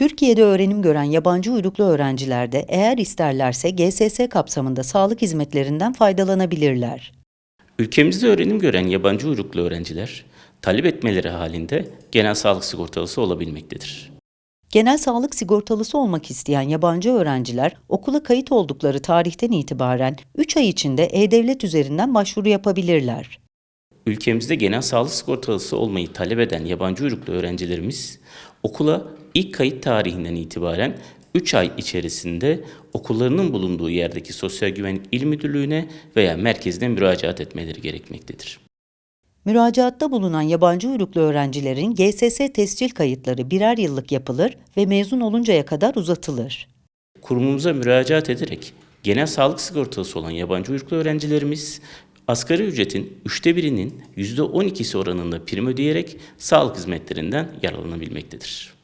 Türkiye'de öğrenim gören yabancı uyruklu öğrenciler de eğer isterlerse GSS kapsamında sağlık hizmetlerinden faydalanabilirler. Ülkemizde öğrenim gören yabancı uyruklu öğrenciler talep etmeleri halinde genel sağlık sigortalısı olabilmektedir. Genel sağlık sigortalısı olmak isteyen yabancı öğrenciler okula kayıt oldukları tarihten itibaren 3 ay içinde E-Devlet üzerinden başvuru yapabilirler. Ülkemizde genel sağlık sigortalısı olmayı talep eden yabancı uyruklu öğrencilerimiz okula ilk kayıt tarihinden itibaren 3 ay içerisinde okullarının bulunduğu yerdeki Sosyal Güvenlik İl Müdürlüğü'ne veya merkezine müracaat etmeleri gerekmektedir. Müracaatta bulunan yabancı uyruklu öğrencilerin GSS tescil kayıtları birer yıllık yapılır ve mezun oluncaya kadar uzatılır. Kurumumuza müracaat ederek genel sağlık sigortası olan yabancı uyruklu öğrencilerimiz asgari ücretin üçte birinin yüzde 12'si oranında prim ödeyerek sağlık hizmetlerinden yararlanabilmektedir.